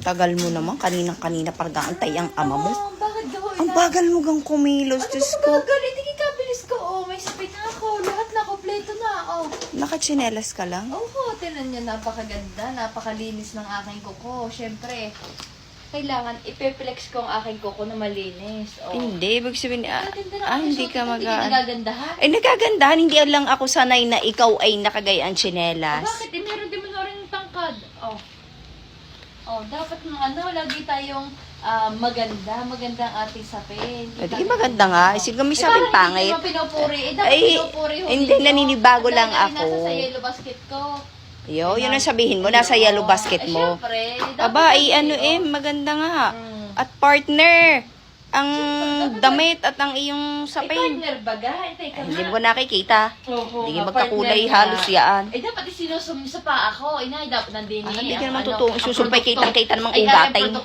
Tagal mo naman, kanina-kanina parang antay ang ama mo. Oh, bakit gawin Ang bagal mo gang kumilos, Diyos ko. Bagal, hindi ka kabilis ko. Oh, may spit na ako. Lahat na, kompleto na. Oh. Nakachinelas ka lang? Oo, tinan niyo, napakaganda, napakalinis ng aking kuko. Siyempre, kailangan ipeplex ko ang aking kuko na malinis. Oh. Hindi, ibig sabihin, ah, Maganda na ah, ako, hindi ka mag Hindi ka nagagandahan. Eh, nagagandahan. Hindi lang ako sanay na ikaw ay nakagayaan Ah, chinelas. bakit? Eh, meron din mo na rin tangkad. Oh. Oh, dapat ano, lagi tayong ah, maganda. Maganda ang ating sapin. Eh, di maganda nga. Isin kami sabing pangit. Eh, parang hindi naman pinupuri. Eh, dapat Ay, pinupuri ho hindi, ninyo. naninibago Ang lang ako. Nasa sa yellow basket ko. Yo, yun ang sabihin mo. Nasa yellow basket Eh, mo. Aba, ay kasi, ano oh. eh, maganda nga. Mm. At partner, ang damit at ang iyong Ay, sapin. partner baga. Ay, Ay, hindi mo nakikita. Oo, Hindi magkakulay halos nga. yan. Eh, dapat isinusum sa pa ako. Inay, dapat nandini. Ah, hindi ka naman ano, totoo. Susumpay kitang-kita namang Ay, ugatay. Ano,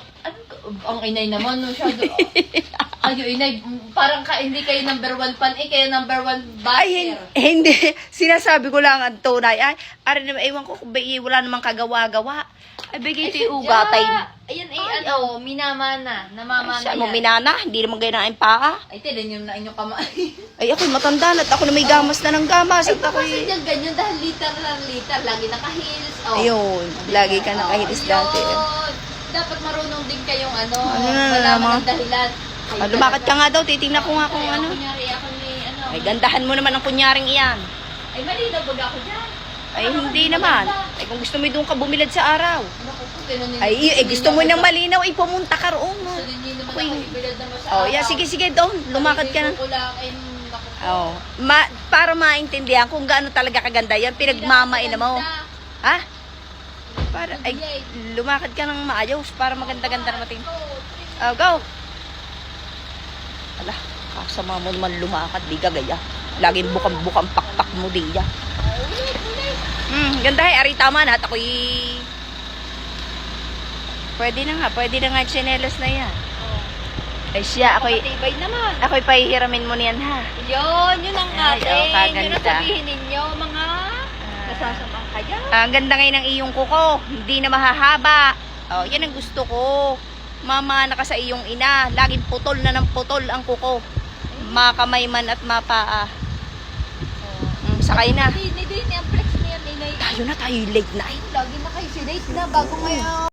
ang inay naman, no, siya. Ayo, inay, parang ka, hindi kayo number one pan, eh, kayo number one Ay, basher. hin- hindi. Sinasabi ko lang ang tunay. Ay, ari naman, ewan ko kung ba, eh, wala namang kagawa-gawa. Ay, bigay ito yung ugatay. Ayan, eh, ano, minamana, namamana Saan mo yan. minana? Hindi naman ganyan ang paa. Ay, tinan nyo na inyong kamay. Ay, ako'y matanda na at ako na may gamas na ng gamas. Ay, At kasi ako'y... dyan ganyan dahil liter lang liter, lagi naka-heels. Oh. Ayun, lagi ka nakahilis Oh, dati. yun. Dapat marunong din kayong ano, Ano na malaman ng dahilan. Ah, lumakad ka nga daw, titingnan ko nga kung ano. Kunyari, ako ano. Ay, gandahan mo naman ang kunyaring iyan. Ay, malinaw ba ako dyan? Ay, hindi naman. Ay, kung gusto mo doon ka bumilad sa araw. Naku po, ganun yun. Ay, eh, gusto mo nang malinaw, ay pumunta ka roon. Naman ibilad naman sa Oh, araw. yeah, sige, sige, doon. Lumakad ka na. Ay, ko lang, ay, naku po. Oh, ma para maintindihan kung gaano talaga kaganda yan, pinagmamain mo. Ha? Para, ay, lumakad ka ng maayos para maganda-ganda na mating. Oh, go! Ala, kasama mo naman lumakad, di gagaya. Laging bukang-bukang pakpak mo di ya. Hmm, ganda eh, ari tama na. Ako'y... Pwede na nga, pwede na nga chinelas na yan. Ay siya, ako'y... Matibay naman. Ako'y pahihiramin mo niyan ha. Yun, yun ang Ay, atin. oh, yun kaganda. ang sabihin ninyo, mga nasasamang kaya. Ah, Ang ganda ngayon ng iyong kuko. Hindi na mahahaba. Oh, yan ang gusto ko. Mamana ka sa iyong ina. Laging putol na ng putol ang kuko. Makamay man at mapaa. Mm, sakay na. Hindi, hindi, hindi, ang flex niya, ninay. Tayo na tayo late na. Ay, Lagi na kayo sinate na bago ngayon.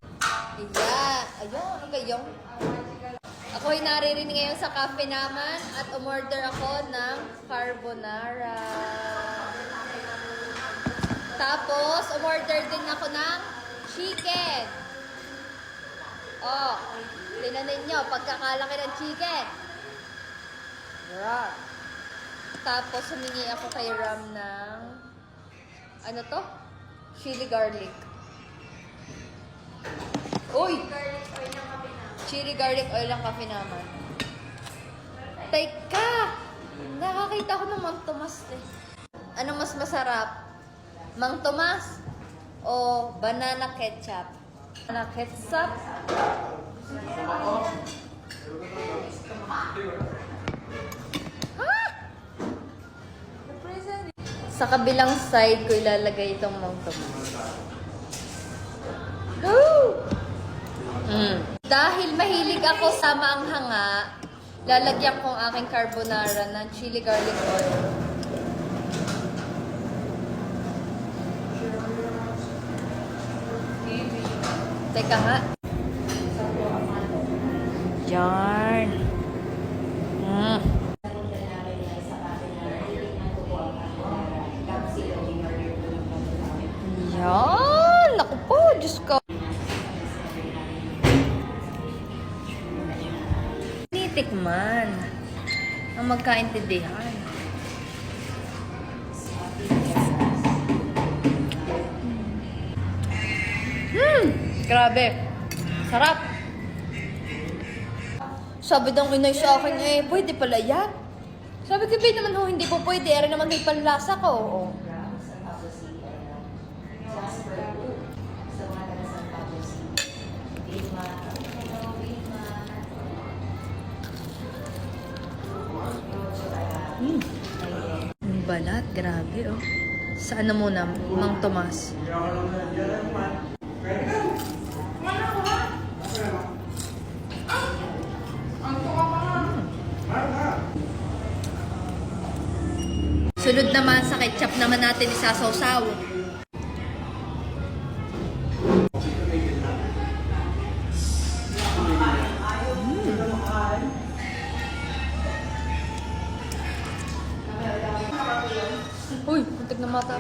Ayan. Ayun, ano kayong? Ako ay naririnig ngayon sa cafe naman at umorder ako ng carbonara. Tapos, umorder din ako ng chicken. Oh, tinan ninyo, pagkakalaki ng chicken. Rar. Tapos, humingi ako kay Ram ng, ano to? Chili garlic. Uy! Chili garlic oil ang kape naman. Teka! Nakakita ko ng Mang Tomas eh. Ano mas masarap? Mang Tomas o banana ketchup? Banana ketchup? Ha? Sa kabilang side ko ilalagay itong Mang Tomas. Woo! Mm. Dahil mahilig ako sa maanghanga, lalagyan ko ang aking carbonara ng chili garlic oil. Teka nga. yarn. Mm. Yan! Naku po, Diyos ko. Tinitikman ang magkaintindihan. Grabe. Sarap. Sabi daw inay sa akin, eh, pwede pala yan. Sabi ko, "Babe, naman ho, hindi po pwede. Era naman may panlasa ko. Oh. Ang balat, grabe oh. Sa ano muna, Mang Tomas? Sunod naman sa ketchup naman natin isasawsaw. Uy, muntik na mata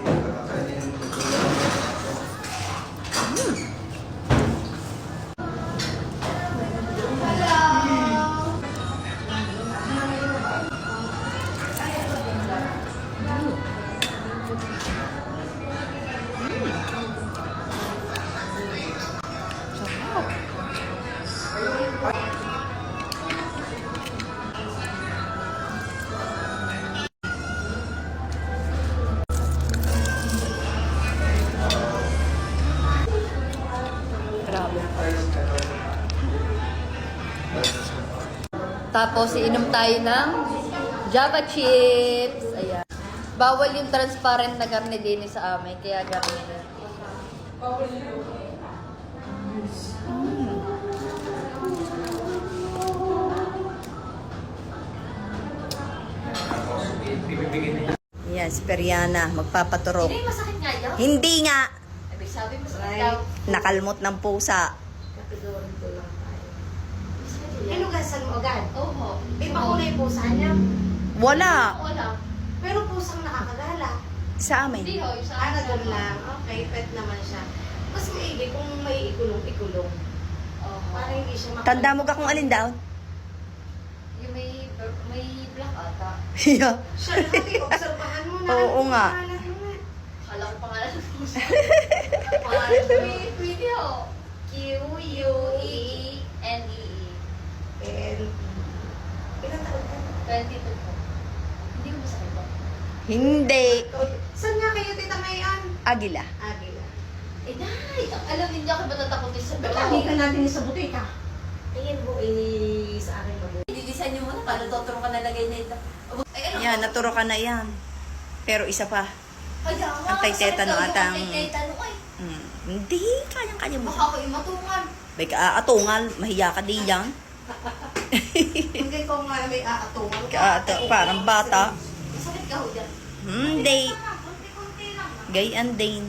Tapos, iinom tayo ng Java chips. Ayan. Bawal yung transparent na garne din sa amin, kaya garne na. Yan, si Periana, magpapaturok. Hindi, masakit nga yan. Hindi nga, sabi, daw. nakalmot ng pusa. Tayo. Hinugasan mo agad. Oo. May bakuna yung pusa niya. Wala. Wala. Pero pusang nakakagala. Sa Hindi amin. ho, yung sa Ah, akin nagano lang. Okay, pet naman siya. Mas maigi kung may ikulong-ikulong. Oo. Para hindi siya makal- Tanda mo ka kung alin daw? Yung may, may black ata. Yeah. Siya natin, obserbahan mo na. Oo Ano nga. pangalan mo nga? Kala ko pangalan ng pusa. Pangalan ko yung pwede ho. Q-U-E-E-N-E-E. And, ilan taon ka? 22 po. Hindi mo masakit ba? Hindi. Saan nga kayo, Tita Mayan? Agila. Agila. Eh, nay! Alam niyo ako ba tatakotin sa belo? natin sa butika. Tingin mo, eh, sa akin mag I-design niyo muna paano totoo ka nalagay na ito. Ay, ano? Yan, naturo ka na yan. Pero isa pa. Kaya nga, Ang kay tetano atang- Ang kay tetano ay. Hmm. Hindi, kayang-kaya mo. Baka ako imatungan. Bay ka aatungal, mahiya ka di yan. Hindi ko nga may aatungan. Kaato, parang bata. Masakit ka ho dyan. Hindi. Kunti-kunti lang. Gayan din.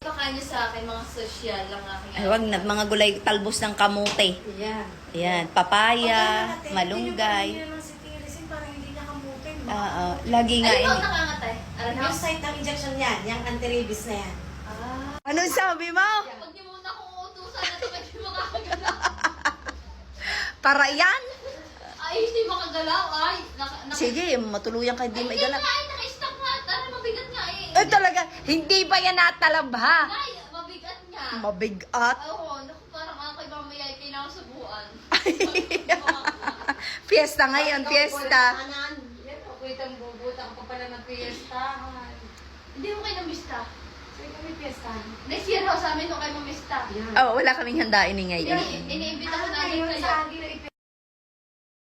Baka niyo sa akin mga social lang aking Ay, wag na, mga gulay talbos ng kamote. Yan. Yan, papaya, malunggay. Hindi naman si Tirisin para hindi niya kamutin. Oo, lagi nga Ay, ikaw ini. nakangatay. Alam niyo? Yung site ng injection yan, yung anti-rabies na yan. Ah. Ano sabi mo? Huwag niyo muna akong uutusan na ito medyo makakagalaw. Para yan? Ay, hindi makagalaw. Ay, naka, naka, Sige, matuluyan ka Ay, di hindi maigala. nga, ay, naka-stop nga. Tara, mabigat nga eh. Eh talaga, hindi ba yan natalabha? Ay, mabigat nga. Mabigat. Oo, naku, parang ako kay mamaya ay kailangan subuan. Fiesta ngayon, fiesta. Kanan. Yan, ako itang bubuta ka pa pala ng fiestahan. Hindi mo kayo namista. Sa'yo kami fiestahan. Next year ho, sa amin ho kayo mamista. Yan. Oh, wala kaming handain ni ngayon. Ini, iniimbita ko namin ngayon kayo.